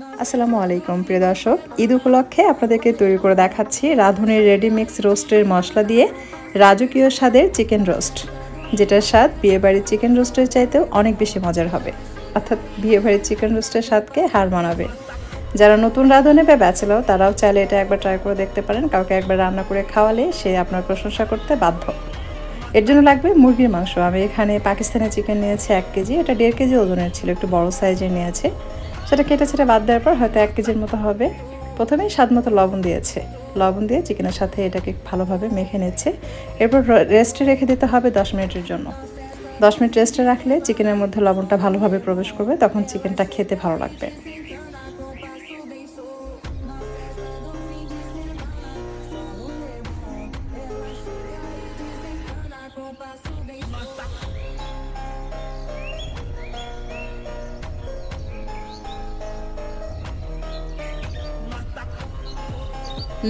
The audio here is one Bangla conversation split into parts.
আসসালামু আলাইকুম, প্রিয় দর্শক। ঈদ উপলক্ষে আপনাদেরকে তৈরি করে দেখাচ্ছি রাঁধুনির রেডি মিক্স রোস্টের মশলা দিয়ে রাজকীয় স্বাদের চিকেন রোস্ট, যেটার স্বাদ বিয়েবাড়ির চিকেন রোস্টের চাইতেও অনেক বেশি মজার হবে। অর্থাৎ বিয়েবাড়ির চিকেন রোস্টের স্বাদকে হার মানাবে। যারা নতুন রাঁধুনি বা ব্যাচেলর, তারাও চাইলে এটা একবার ট্রাই করে দেখতে পারেন। কাউকে একবার রান্না করে খাওয়ালে সে আপনার প্রশংসা করতে বাধ্য। এর জন্য লাগবে মুরগির মাংস। আমি এখানে পাকিস্তানি চিকেন নিয়েছি এক কেজি। এটা দেড় কেজি ওজনের ছিল, একটু বড় সাইজের নিয়েছে। সেটা কেটে ছেড়ে বাদ দেওয়ার পর হয়তো এক কেজির মতো হবে। প্রথমেই স্বাদ মতো লবণ দিয়েছে। লবণ দিয়ে চিকেনের সাথে এটাকে ভালোভাবে মেখে নিচ্ছে। এরপর রেস্টে রেখে দিতে হবে দশ মিনিটের জন্য। দশ মিনিট রেস্টে রাখলে চিকেনের মধ্যে লবণটা ভালোভাবে প্রবেশ করবে, তখন চিকেনটা খেতে ভালো লাগবে।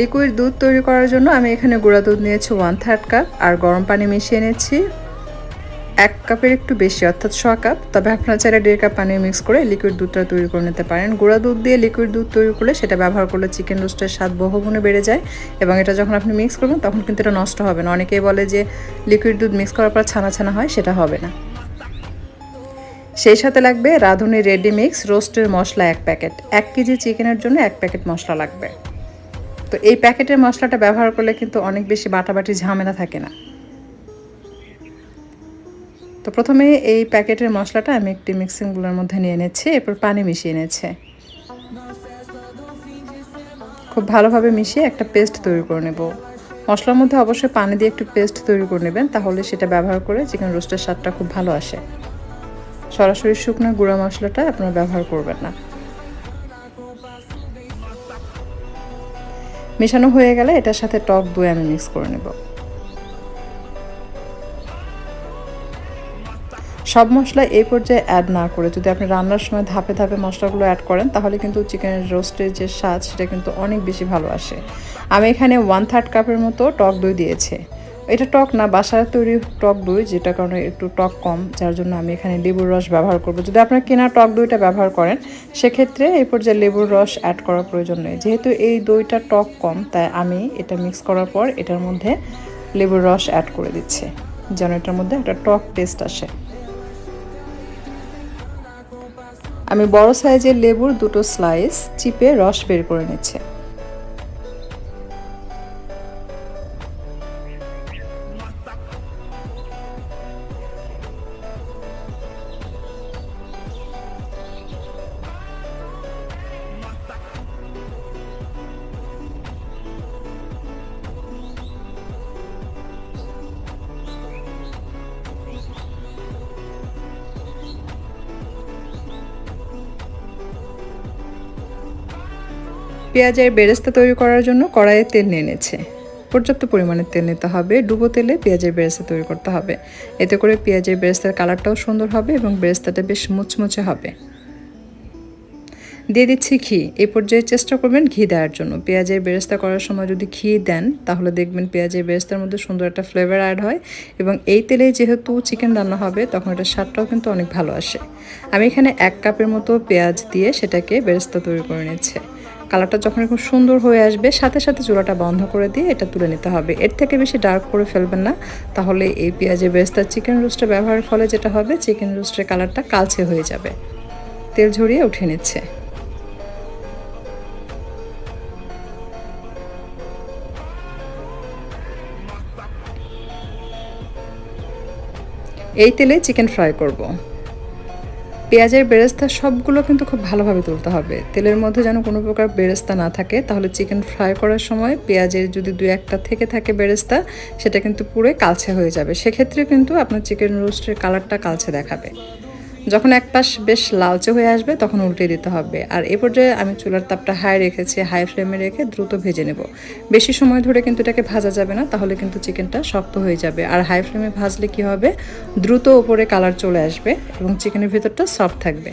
লিকুইড দুধ তৈরি করার জন্য আমি এখানে গুঁড়া দুধ নিয়েছি ওয়ান থার্ড কাপ আর গরম পানি মিশিয়ে নিচ্ছি এক কাপের একটু বেশি, অর্থাৎ ছ কাপ তবে আপনারা চাইলে দেড় কাপ পানি মিক্স করে লিকুইড দুধটা তৈরি করে নিতে পারেন। গুঁড়া দুধ দিয়ে লিকুইড দুধ তৈরি করলে সেটা ব্যবহার করলে চিকেন রোস্টের স্বাদ বহুগুণে বেড়ে যায় এবং এটা যখন আপনি মিক্স করবেন, তখন কিন্তু এটা নষ্ট হবে না। অনেকেই বলে যে লিকুইড দুধ মিক্স করার পর ছানা ছানা হয়, সেটা হবে না। সেই সাথে লাগবে রাঁধুনি রেডি মিক্স রোস্টের মশলা এক প্যাকেট এক কেজি চিকেনের জন্য এক প্যাকেট মশলা লাগবে। তো এই প্যাকেটের মশলাটা ব্যবহার করলে কিন্তু অনেক বেশি বাটাবাটি ঝামেলা থাকে না। তো প্রথমে এই প্যাকেটের মশলাটা আমি একটি মিক্সিংগুলোর মধ্যে নিয়ে নিচ্ছি, এরপর পানি মিশিয়ে নিচ্ছে। খুব ভালোভাবে মিশিয়ে একটা পেস্ট তৈরি করে নেব। মশলার মধ্যে অবশ্যই পানি দিয়ে একটু পেস্ট তৈরি করে নেবেন, তাহলে সেটা ব্যবহার করে চিকেন রোস্টের স্বাদটা খুব ভালো আসে। সরাসরি শুকনো গুঁড়া মশলাটা আপনারা ব্যবহার করবেন না। মেশানো হয়ে গেলে এটার সাথে টক দই আমি মিক্স করে নেব। সব মশলা এই পর্যায়ে অ্যাড না করে যদি আপনি রান্নার সময় ধাপে ধাপে মশলাগুলো অ্যাড করেন, তাহলে কিন্তু চিকেনের রোস্টের যে স্বাদ, সেটা কিন্তু অনেক বেশি ভালো আসে। আমি এখানে ওয়ান থার্ড কাপের মতো টক দই দিয়েছি। এটা টক না, বাসায় তৈরি টক দই যেটা কারণে একটু টক কম, যার জন্য আমি এখানে লেবুর রস ব্যবহার করব। যদি আপনারা কেনা টক দইটা ব্যবহার করেন, সেক্ষেত্রে এই পর্যায়ে লেবুর রস অ্যাড করার প্রয়োজন নেই। যেহেতু এই দইটা টক কম, তাই আমি এটা মিক্স করার পর এটার মধ্যে লেবুর রস অ্যাড করে দিচ্ছি, যেন এটার মধ্যে একটা টক টেস্ট আসে। আমি বড় সাইজের লেবুর দুটো স্লাইস চিপে রস বের করে নিচ্ছে। পেঁয়াজের বেরেস্তা তৈরি করার জন্য কড়াইয়ে তেল নিয়ে নিচ্ছে। পর্যাপ্ত পরিমাণে তেল নিতে হবে, ডুবো তেলে পেঁয়াজের বেরেস্তা তৈরি করতে হবে। এতে করে পেঁয়াজের বেরেস্তার কালারটাও সুন্দর হবে এবং বেরেস্তাটা বেশ মুচমুচে হবে। দিয়ে দিচ্ছি ঘি। এই পর্যায়ে চেষ্টা করবেন ঘি দেওয়ার জন্য। পেঁয়াজের বেরেস্তা করার সময় যদি ঘি দেন, তাহলে দেখবেন পেঁয়াজের বেরেস্তার মধ্যে সুন্দর একটা ফ্লেভার অ্যাড হয় এবং এই তেলে যেহেতু চিকেন রান্না হবে, তখন এটার স্বাদটাও কিন্তু অনেক ভালো আসে। আমি এখানে এক কাপের মতো পেঁয়াজ দিয়ে সেটাকে বেরেস্তা তৈরি করে নিচ্ছে। কালারটা যখন খুব সুন্দর হয়ে আসবে, সাথে সাথে চুলাটা বন্ধ করে দিয়ে এটা তুলে নিতে হবে। এর থেকে বেশি ডার্ক করে ফেলবেন না। তাহলে এই পেঁয়াজের বেরেস্তার চিকেন রোস্টে ব্যবহারের ফলে যেটা হবে, চিকেন রোস্টের কালারটা কালচে হয়ে যাবে। তেল ঝরিয়ে উঠে নিচ্ছে। এই তেলে চিকেন ফ্রাই করব। পেঁয়াজের বেরেস্তা সবগুলো কিন্তু খুব ভালোভাবে তুলতে হবে। তেলের মধ্যে যেন কোনো প্রকার বেরেস্তা না থাকে, তাহলে চিকেন ফ্রাই করার সময় পেঁয়াজের যদি দু একটা থেকে থাকে বেরেস্তা, সেটা কিন্তু পুরো কালছে হয়ে যাবে। সেক্ষেত্রে কিন্তু আপনার চিকেন রোস্টের কালারটা কালছে দেখাবে। যখন এক পাশ বেশ লালচে হয়ে আসবে, তখন উল্টে দিতে হবে। আর এ পর্যায়ে আমি চুলার তাপটা হাই রেখেছি, হাই ফ্লেমে রেখে দ্রুত ভেজে নেব। বেশি সময় ধরে কিন্তু এটাকে ভাজা যাবে না, তাহলে কিন্তু চিকেনটা শক্ত হয়ে যাবে। আর হাই ফ্লেমে ভাজলে কি হবে? দ্রুত ওপরে কালার চলে আসবে এবং চিকেনের ভেতরটা সফট থাকবে।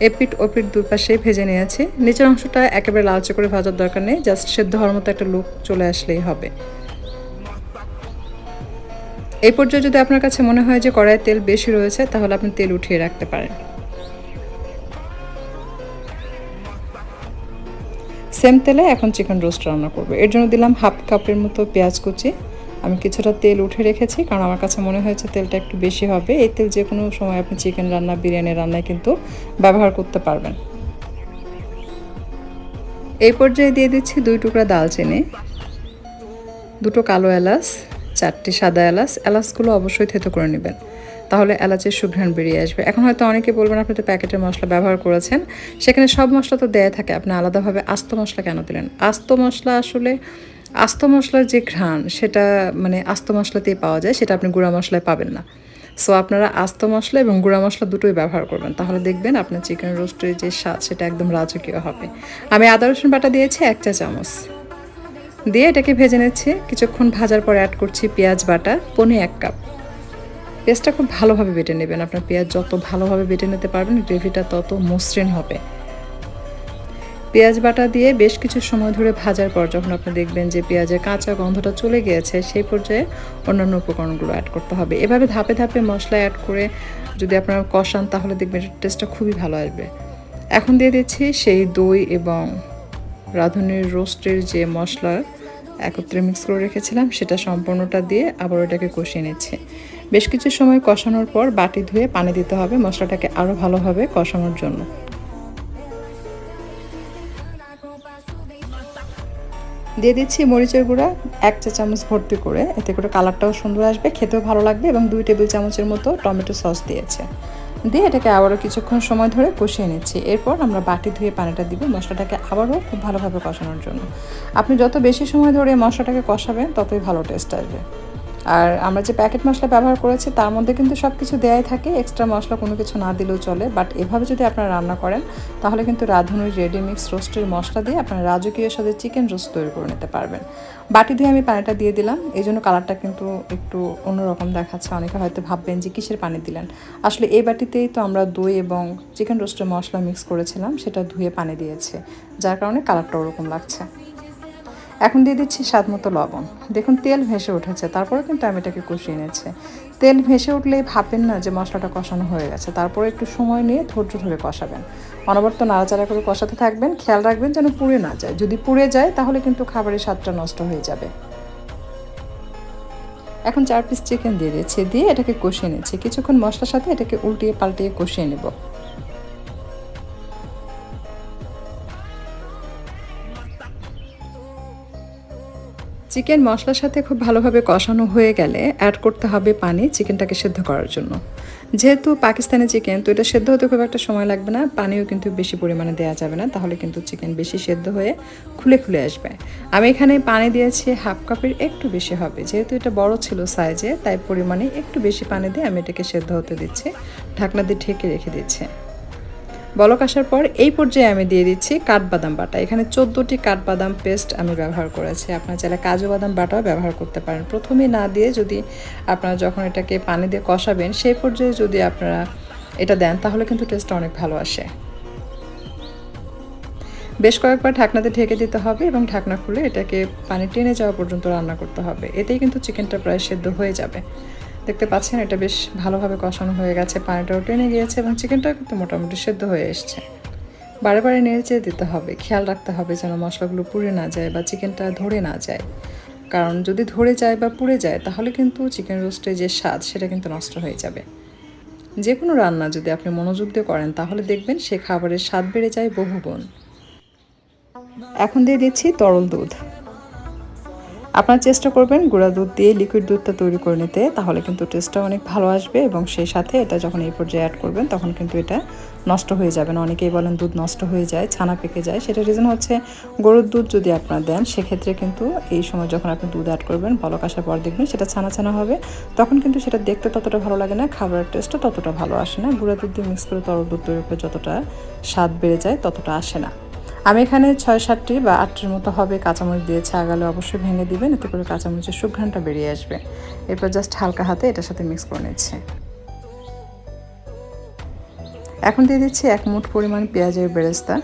এপিট ওপিট দুই পাশেই ভেজে নিয়েছি। নিচের অংশটা একেবারে লালচে করে ভাজার দরকার নেই, জাস্ট সেদ্ধ হওয়ার মতো একটা লুক চলে আসলেই হবে। এই পর্যায়ে যদি আপনার কাছে মনে হয় যে কড়াইয়ে তেল বেশি রয়েছে, তাহলে আপনি তেল উঠিয়ে রাখতে পারেন। সেম তেলে এখন চিকেন রোস্ট রান্না করব। এর জন্য দিলাম হাফ কাপের মতো পেঁয়াজ কুচি। আমি কিছুটা তেল উঠে রেখেছি, কারণ আমার কাছে মনে হয়েছে তেলটা একটু বেশি হবে। এই তেল যে কোনো সময় আপনি চিকেন রান্না, বিরিয়ানি রান্নায় কিন্তু ব্যবহার করতে পারবেন। এই পর্যায়ে দিয়ে দিচ্ছি দুই টুকরা দালচিনি, দুটো কালো এলাচ চারটি সাদা এলাচ, এলাচগুলো অবশ্যই থেতো করে নেবেন। তাহলে এলাচের সুঘ্রাণ বেরিয়ে আসবে। এখন হয়তো অনেকে বলবেন, আপনি তো প্যাকেটের মশলা ব্যবহার করেছেন। সেখানে সব মশলা তো দেয়া থাকে। আপনি আলাদাভাবে আস্ত মশলা কেন দিলেন? আস্ত মশলা আসলে, আস্ত মশলার যে ঘ্রাণ, সেটা মানে আস্ত মশলাতেই পাওয়া যায়, সেটা আপনি গুঁড়া মশলায় পাবেন না। সো আপনারা আস্ত মশলা এবং গুঁড়া মশলা দুটোই ব্যবহার করবেন। তাহলে দেখবেন আপনার চিকেন রোস্টের যে স্বাদ, সেটা একদম রাজকীয় হবে। আমি আদা রসুন বাটা দিয়েছি, এক চা চামচ দিয়ে এটাকে ভেজে নিচ্ছি। কিছুক্ষণ ভাজার পর অ্যাড করছি পেঁয়াজ বাটা পনি এক কাপ পেঁয়াজটা খুব ভালোভাবে বেটে নেবেন আপনার পেঁয়াজ যত ভালোভাবে বেটে নিতে পারবেন গ্রেভিটা তত মসৃণ হবে। পেঁয়াজ বাটা দিয়ে বেশ কিছু সময় ধরে ভাজার পর যখন আপনি দেখবেন যে পেঁয়াজের কাঁচা গন্ধটা চলে গিয়েছে, সেই পর্যায়ে অন্যান্য উপকরণগুলো অ্যাড করতে হবে। এভাবে ধাপে ধাপে মশলা অ্যাড করে যদি আপনারা কষান, তাহলে দেখবেন টেস্টটা খুবই ভালো আসবে। এখন দিয়ে দিচ্ছি সেই দই এবং রাঁধুনির রোস্টের যে মশলা একত্রে মিক্স করে রেখেছিলাম, সেটা সম্পূর্ণটা দিয়ে আবার ওটাকে কষিয়ে নিচ্ছি। বেশ কিছু সময় কষানোর পর বাটি ধুয়ে পানি দিতে হবে, মশলাটাকে আরও ভালোভাবে কষানোর জন্য। দিয়ে দিচ্ছি মরিচের গুঁড়া, এক চা চামচ ভর্তি করে। এতে করে কালারটাও সুন্দর আসবে, খেতেও ভালো লাগবে এবং দুই টেবিল চামচের মতো টমেটো সস দিয়েছে। দিয়ে এটাকে আবারও কিছুক্ষণ সময় ধরে কষিয়ে নিচ্ছি। এরপর আমরা বাটি ধুয়ে পানিটা দিব মশলাটাকে আবারও খুব ভালোভাবে কষানোর জন্য। আপনি যত বেশি সময় ধরে মশলাটাকে কষাবেন, ততই ভালো টেস্ট আসবে। আর আমরা যে প্যাকেট মশলা ব্যবহার করেছি, তার মধ্যে কিন্তু সব কিছু দেয়াই থাকে। এক্সট্রা মশলা কোনো কিছু না দিলেও চলে। বাট এভাবে যদি আপনারা রান্না করেন, তাহলে কিন্তু রাঁধুনির রেডি মিক্স রোস্টের মশলা দিয়ে আপনারা রাজকীয় সাথে চিকেন রোস্ট তৈরি করে নিতে পারবেন। বাটি দিয়ে আমি পানিটা দিয়ে দিলাম। এই জন্য কালারটা কিন্তু একটু অন্যরকম দেখাচ্ছে। অনেকে হয়তো ভাববেন যে কিসের পানি দিলেন? আসলে এই বাটিতেই তো আমরা দই এবং চিকেন রোস্টের মশলা মিক্স করেছিলাম। সেটা ধুয়ে পানি দিয়েছে। যার কারণে কালারটা ওরকম লাগছে। এখন দিয়ে দিচ্ছি স্বাদ মতো লবণ। দেখুন, তেল ভেসে উঠেছে। তারপরে কিন্তু আমি এটাকে কষিয়ে নিয়েছি তেল ভেসে উঠলে ভাববেন না যে মশলাটা কষানো হয়ে গেছে। তারপরে একটু সময় নিয়ে ধৈর্য ধরে কষাবেন। অনবর্ত নাড়াচাড়া করে কষাতে থাকবেন। খেয়াল রাখবেন যেন পুড়ে না যায়। যদি পুড়ে যায়, তাহলে কিন্তু খাবারের স্বাদটা নষ্ট হয়ে যাবে। এখন চার পিস চিকেন দিয়ে দিয়েছি দিয়ে এটাকে কষিয়ে নিচ্ছি। কিছুক্ষণ মশলার সাথে এটাকে উল্টিয়ে পাল্টিয়ে কষিয়ে নেব। চিকেন মশলার সাথে খুব ভালোভাবে কষানো হয়ে গেলে অ্যাড করতে হবে পানি চিকেনটাকে সেদ্ধ করার জন্য। যেহেতু পাকিস্তানি চিকেন, তো এটা সেদ্ধ হতে খুব একটা সময় লাগবে না, পানিও কিন্তু বেশি পরিমাণে দেওয়া যাবে না, তাহলে কিন্তু চিকেন বেশি সেদ্ধ হয়ে খুলে খুলে আসবে। আমি এখানে পানি দিয়েছি হাফ কাপের একটু বেশি হবে, যেহেতু এটা বড় ছিল সাইজে তাই পরিমাণে একটু বেশি পানি দিয়ে আমি এটাকে সেদ্ধ হতে দিচ্ছি। ঢাকনা দিয়ে ঢেকে রেখে দিচ্ছি। বলক আসার পর এই পর্যায়ে আমি দিয়ে দিচ্ছি কাঠবাদাম বাটা। এখানে চোদ্দোটি কাঠবাদাম পেস্ট আমি ব্যবহার করেছি। আপনার চাইলে কাজু বাদাম বাটাও ব্যবহার করতে পারেন। প্রথমে না দিয়ে যদি আপনারা যখন এটাকে পানি দিয়ে কষাবেন, সেই পর্যায়ে যদি আপনারা এটা দেন, তাহলে কিন্তু টেস্টটা অনেক ভালো আসে। বেশ কয়েকবার ঢাকনাতে ঢেকে দিতে হবে এবং ঢাকনা খুলে এটাকে পানি টেনে যাওয়া পর্যন্ত রান্না করতে হবে। এতেই কিন্তু চিকেনটা প্রায় সেদ্ধ হয়ে যাবে। দেখতে পাচ্ছেন, এটা বেশ ভালোভাবে কষানো হয়ে গেছে। পানিটাও টেনে গিয়েছে এবং চিকেনটাও কিন্তু মোটামুটি সেদ্ধ হয়ে এসছে। বারে বারে নেড়ে দিতে হবে। খেয়াল রাখতে হবে যেন মশলাগুলো পুড়ে না যায় বা চিকেনটা ধরে না যায়। কারণ যদি ধরে যায় বা পুড়ে যায়, তাহলে কিন্তু চিকেন রোস্টের যে স্বাদ, সেটা কিন্তু নষ্ট হয়ে যাবে। যে কোনো রান্না যদি আপনি মনোযোগ দিয়ে করেন, তাহলে দেখবেন সে খাবারের স্বাদ বেড়ে যায় বহুগুণ। এখন দিয়ে দিচ্ছি তরল দুধ। আপনার চেষ্টা করবেন গুঁড়া দুধ দিয়ে লিকুইড দুধটা তৈরি করে নিতে, তাহলে কিন্তু টেস্টটা অনেক ভালো আসবে এবং সেই সাথে এটা যখন এই পর্যায়ে অ্যাড করবেন, তখন কিন্তু এটা নষ্ট হয়ে যাবে না। অনেকেই বলেন দুধ নষ্ট হয়ে যায়, ছানা পেকে যায়। সেটা রিজন হচ্ছে গরুর দুধ যদি আপনারা দেন, সেক্ষেত্রে কিন্তু এই সময় যখন আপনি দুধ অ্যাড করবেন, বলক আসার পর দেখবেন সেটা ছানা ছানা হবে। তখন কিন্তু সেটা দেখতে ততটা ভালো লাগে না, খাবারের টেস্টও ততটা ভালো আসে না। গুঁড়া দুধ দিয়ে মিক্স করে তরল দুধ তৈরি করে যতটা স্বাদ বেড়ে যায়, ততটা আসে না। আমি এখানে ছয় সাতটি বা আটটির মতো হবে কাঁচামরিচ দিয়েছে। আগালে অবশ্যই ভেঙে দিবেন, এতে করে কাঁচামরিচের সুঘ্রাণটা বেরিয়ে আসবে। এরপর জাস্ট হালকা হাতে এটার সাথে মিক্স করে নিচ্ছে। এখন দিয়ে দিচ্ছি এক মুঠ পরিমাণ পেঁয়াজের বেরেস্তা।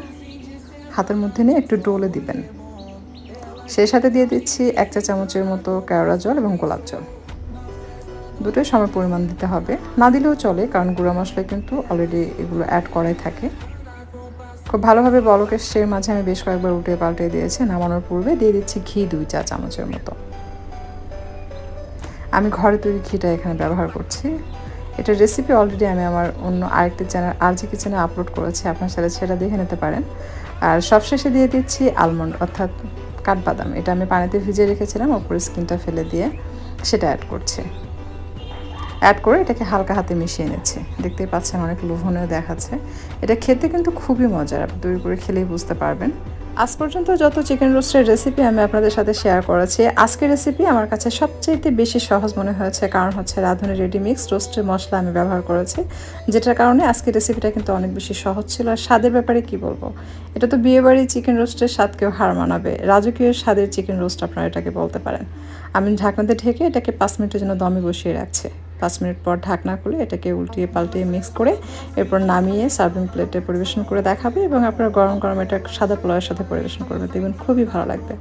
হাতের মধ্যে নিয়ে একটু ডোলে দিবেন। সেই সাথে দিয়ে দিচ্ছি এক চা চামচের মতো কেওড়া জল এবং গোলাপ জল। দুটোই সময় পরিমাণ দিতে হবে। না দিলেও চলে, কারণ গুঁড়া মশলায় কিন্তু অলরেডি এগুলো অ্যাড করাই থাকে। খুব ভালোভাবে বলক এসছে মাঝে আমি বেশ কয়েকবার উল্টে পাল্টে দিয়েছি, নামানোর পূর্বে দিয়ে দিচ্ছি ঘি দুই চা চামচের মতো। আমি ঘরে তৈরি ঘিটা এখানে ব্যবহার করছি। এটার রেসিপি অলরেডি আমি আমার অন্য আরেকটি চ্যানেল আর জি কিচেনে আপলোড করেছি, আপনার সাথে সেটা দেখে নিতে পারেন। আর সবশেষে দিয়ে দিচ্ছি আলমন্ড অর্থাৎ কাঠবাদাম। এটা আমি পানিতে ভিজিয়ে রেখেছিলাম, ওপরে স্কিনটা ফেলে দিয়ে সেটা অ্যাড করছি। অ্যাড করে এটাকে হালকা হাতে মিশিয়ে নিচ্ছি। দেখতেই পাচ্ছেন অনেক লোভনীয় দেখাচ্ছে। এটা খেতে কিন্তু খুবই মজার, আপনি তৈরি করে খেলেই বুঝতে পারবেন। আজ পর্যন্ত যত চিকেন রোস্টের রেসিপি আমি আপনাদের সাথে শেয়ার করেছি, আজকের রেসিপি আমার কাছে সবচেয়ে বেশি সহজ মনে হয়েছে, কারণ হচ্ছে রাঁধুনি রেডি মিক্স রোস্টের মশলা আমি ব্যবহার করেছি, যেটার কারণে আজকের রেসিপিটা কিন্তু অনেক বেশি সহজ ছিল। আর স্বাদের ব্যাপারে কি বলব? এটা তো বিয়েবাড়ি চিকেন রোস্টের স্বাদকেও হার মানাবে। রাজকীয় স্বাদের চিকেন রোস্ট আপনারা এটাকে বলতে পারেন। আমি ঢাকনাতে ঢেকে এটাকে পাঁচ মিনিটের জন্য দমে বসিয়ে রাখছি। পাঁচ মিনিট পর ঢাকনা খুলে এটাকে উল্টিয়ে পাল্টিয়ে মিক্স করে এরপর নামিয়ে সার্ভিং প্লেটে পরিবেশন করে দেখাবে এবং আপনারা গরম গরম এটা সাদা পোলাওয়ের সাথে পরিবেশন করবে। দেখবেন খুবই ভালো লাগবে।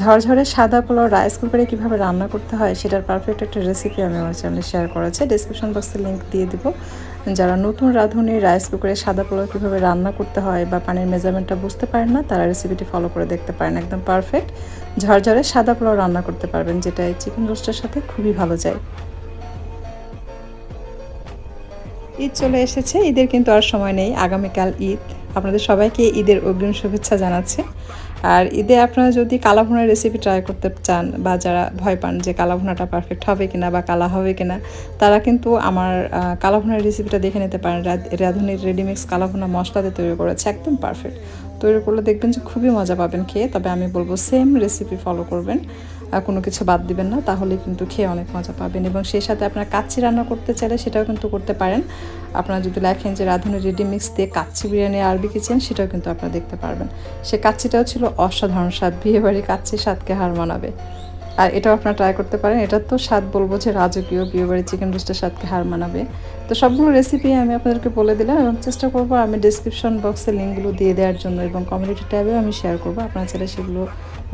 ঝরঝরে সাদা পোলাও রাইস কুকারে কীভাবে রান্না করতে হয় সেটার পারফেক্ট একটা রেসিপি আমি আমার চ্যানেলে শেয়ার করেছি। ডিসক্রিপশন বক্সে লিঙ্ক দিয়ে দেবো। যারা নতুন রাঁধুনি রাইস কুকারে সাদা পোলাও কীভাবে রান্না করতে হয় বা পানির মেজারমেন্টটা বুঝতে পারেন না, তারা রেসিপিটি ফলো করে দেখতে পারেন। একদম পারফেক্ট ঝরঝরে সাদা পোলাও রান্না করতে পারবেন যেটা এই চিকেন রোস্টের সাথে খুবই ভালো যায়। ঈদ চলে এসেছে, ঈদের কিন্তু আর সময় নেই, আগামীকাল ঈদ। আপনাদের সবাইকে ঈদের অগ্রিম শুভেচ্ছা জানাচ্ছি। আর ঈদে আপনারা যদি কালাভুনার রেসিপি ট্রাই করতে চান বা যারা ভয় পান যে কালাভুনাটা পারফেক্ট হবে কিনা বা কালা হবে কিনা, তারা কিন্তু আমার কালাভুনার রেসিপিটা দেখে নিতে পারেন। রাধুনির রেডিমিক্স কালাভুনা মশলাতে তৈরি করেছে, একদম পারফেক্ট তৈরি করলে দেখবেন যে খুবই মজা পাবেন খেয়ে, তবে আমি বলব সেম রেসিপি ফলো করবেন। কোনো কিছু বাদ দিবেন না, তাহলে কিন্তু খেয়ে অনেক মজা পাবেন। এবং সেই সাথে আপনার কাচ্চি রান্না করতে চাইলে সেটাও কিন্তু করতে পারেন। আপনারা যদি লেখেন যে রাঁধুনি রেডি মিক্স দিয়ে কাচ্চি বিরিয়ানি আরবি কিচেন সেটাও কিন্তু আপনারা দেখতে পারবেন। সে কাচ্চিটাও ছিল অসাধারণ স্বাদ বিয়েবাড়ি কাচ্চি স্বাদকে হার মানাবে। আর এটাও আপনারা ট্রাই করতে পারেন। এটার তো স্বাদ বলব যে রাজকীয় বিয়েবাড়ি চিকেন রোস্টের স্বাদকে হার মানাবে। তো সবগুলো রেসিপি আমি আপনাদেরকে বলে দিলাম এবং চেষ্টা করব আমি ডিসক্রিপশন বক্সে লিঙ্কগুলো দিয়ে দেওয়ার জন্য এবং কমিউনিটি ট্যাবেও আমি শেয়ার করব। আপনারা চাইলে সেগুলো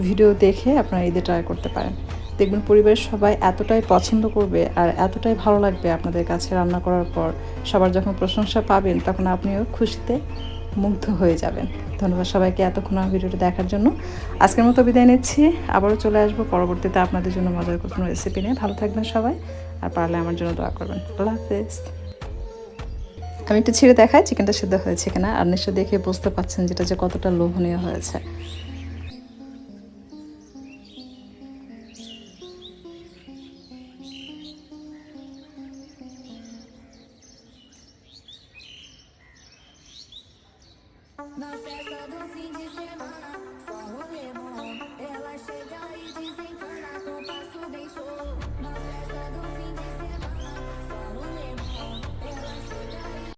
ভিডিও দেখে আপনারা ঈদে ট্রাই করতে পারেন। দেখবেন পরিবারের সবাই এতটাই পছন্দ করবে আর এতটাই ভালো লাগবে আপনাদের কাছে রান্না করার পর। সবার যখন প্রশংসা পাবেন, তখন আপনিও খুশিতে মুগ্ধ হয়ে যাবেন। ধন্যবাদ সবাইকে এতক্ষণ আমার ভিডিওটা দেখার জন্য। আজকের মতো বিদায় নিচ্ছি। আবারও চলে আসব পরবর্তীতে আপনাদের জন্য মজার কোনো রেসিপি নিয়ে। ভালো থাকবেন সবাই আর পারলে আমার জন্য দোয়া করবেন। আল্লাহ হাফেজ। আমি একটু ছিঁড়ে দেখাই, চিকেনটা সিদ্ধ হয়েছে কিনা। আর নিশ্চয় দেখে বুঝতে পাচ্ছেন যেটা যে কতটা লোভনীয় হয়েছে।